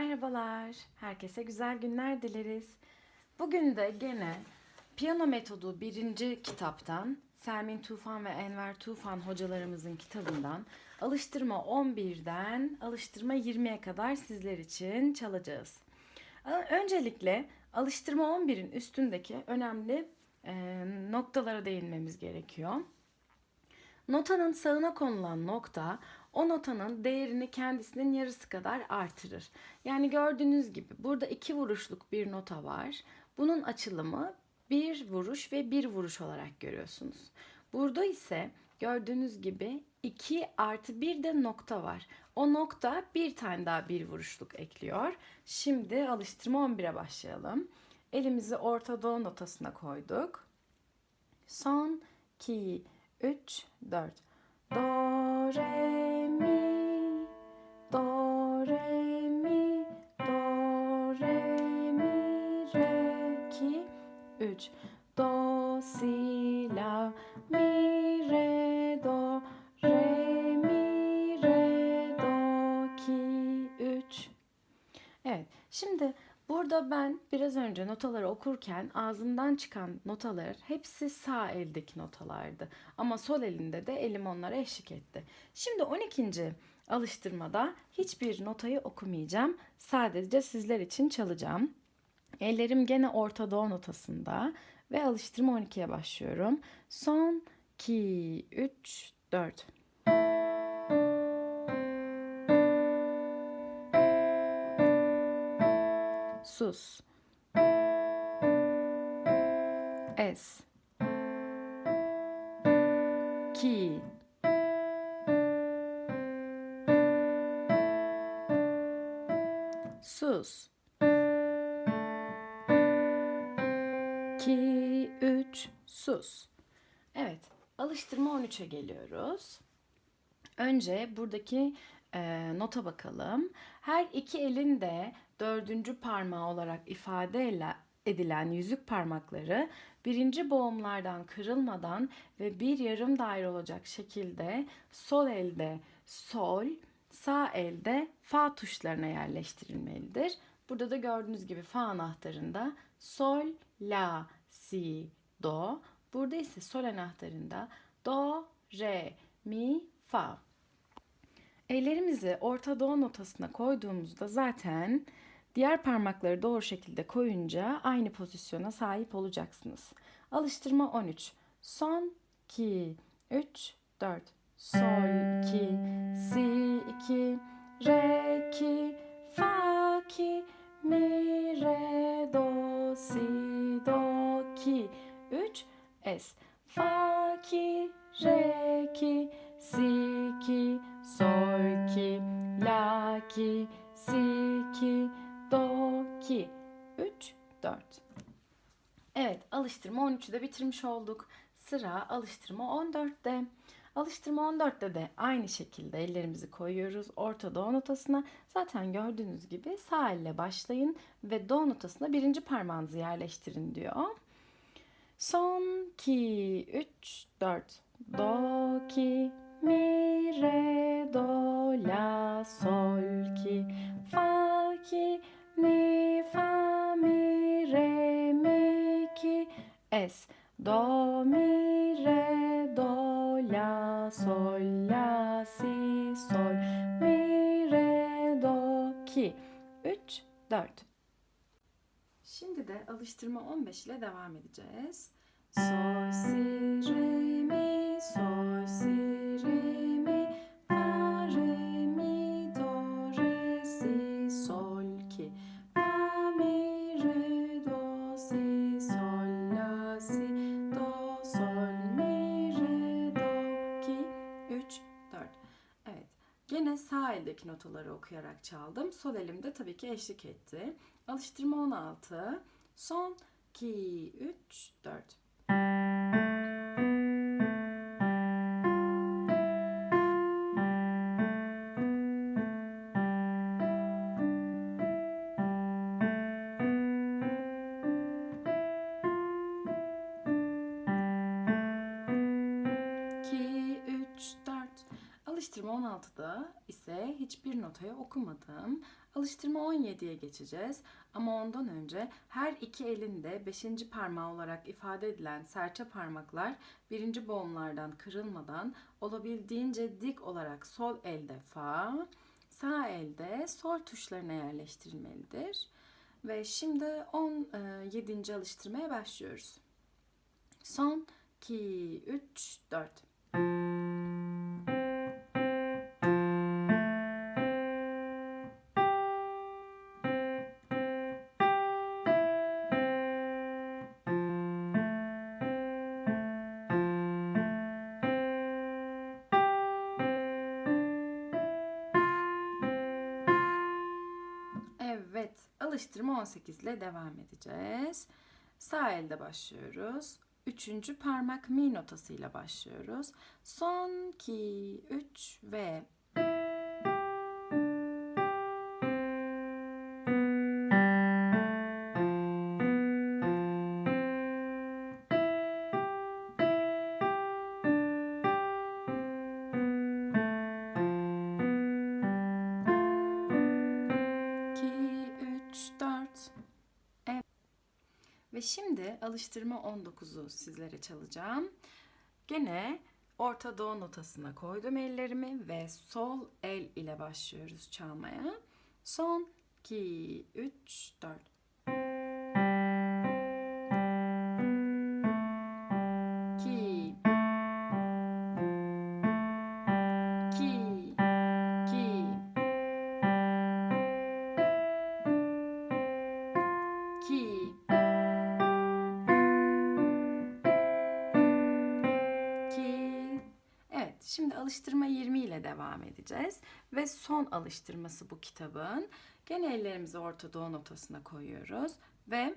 Merhabalar. Herkese güzel günler dileriz. Bugün de gene Piyano Metodu birinci kitaptan Selmin Tufan ve Enver Tufan hocalarımızın kitabından alıştırma 11'den alıştırma 20'ye kadar sizler için çalacağız. Öncelikle alıştırma 11'in üstündeki önemli e, noktalara değinmemiz gerekiyor. Notanın sağına konulan nokta o notanın değerini kendisinin yarısı kadar artırır. Yani gördüğünüz gibi burada iki vuruşluk bir nota var. Bunun açılımı bir vuruş ve bir vuruş olarak görüyorsunuz. Burada ise gördüğünüz gibi 2 artı bir de nokta var. O nokta bir tane daha bir vuruşluk ekliyor. Şimdi alıştırma 11'e başlayalım. Elimizi orta do notasına koyduk. Son, 2, 3, 4. Do, re, 3. Do, si, la, mi, re, do, re, mi, re, do, ki, 3. Evet, şimdi burada ben biraz önce notaları okurken ağzımdan çıkan notalar hepsi sağ eldeki notalardı. Ama sol elinde de elim onlara eşlik etti. Şimdi 12. alıştırmada hiçbir notayı okumayacağım. Sadece sizler için çalacağım. Ellerim gene orta do notasında ve alıştırma 12'ye başlıyorum. Son 2 3 4 sus. Es. Ki. Sus 2 3 sus Evet alıştırma 13'e geliyoruz. Önce buradaki e, nota bakalım. Her iki elin de dördüncü parmağı olarak ifade edilen yüzük parmakları birinci boğumlardan kırılmadan ve bir yarım daire olacak şekilde sol elde sol, sağ elde fa tuşlarına yerleştirilmelidir. Burada da gördüğünüz gibi fa anahtarında sol, la, si, do. Burada ise sol anahtarında do, re, mi, fa. Ellerimizi orta do notasına koyduğumuzda zaten diğer parmakları doğru şekilde koyunca aynı pozisyona sahip olacaksınız. Alıştırma 13. Son 2 3 4 sol 2 si 2 re 2 fa 2 mi re do si do 2 3 es fa 2 re 2 si 2 sol 2 la 2 si 2 do 2 3 4 Evet alıştırma 13'ü de bitirmiş olduk. Sıra alıştırma 14'te. Alıştırma 14'te de aynı şekilde ellerimizi koyuyoruz orta do notasına. Zaten gördüğünüz gibi sağ elle başlayın ve do notasına birinci parmağınızı yerleştirin diyor. Son 2 3 4 do 2 mi re do la sol 2 fa 2 mi fa mi re mi 2 es. Do mi re do la sol la si sol. Mi re do 2 3 4 Şimdi de alıştırma 15 ile devam edeceğiz. Sol si re mi notaları okuyarak çaldım. Sol elimde tabii ki eşlik etti. Alıştırma 16. Son 2 3 4 Alıştırma 16'da ise hiçbir notayı okumadım. Alıştırma 17'ye geçeceğiz. Ama ondan önce her iki elinde beşinci parmağı olarak ifade edilen serçe parmaklar birinci boğumlardan kırılmadan olabildiğince dik olarak sol elde fa, sağ elde sol tuşlarına yerleştirilmelidir. Ve şimdi 17. alıştırmaya başlıyoruz. Son 2, 3, 4. Evet, alıştırma 18 ile devam edeceğiz. Sağ elde başlıyoruz. Üçüncü parmak mi notasıyla başlıyoruz. Son 2, 3 ve Ve şimdi alıştırma 19'u sizlere çalacağım. Gene orta do notasına koydum ellerimi ve sol el ile başlıyoruz çalmaya. Son 2, 3, 4. Şimdi alıştırma 20 ile devam edeceğiz. Ve son alıştırması bu kitabın. Gene ellerimizi orta do notasına koyuyoruz ve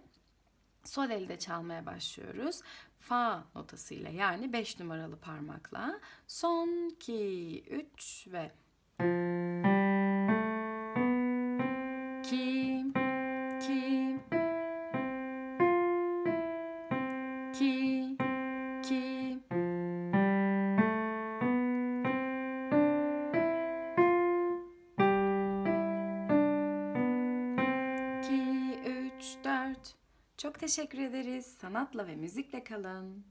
sol elde çalmaya başlıyoruz. Fa notasıyla yani 5 numaralı parmakla. Son 2 3 ve Çok teşekkür ederiz. Sanatla ve müzikle kalın.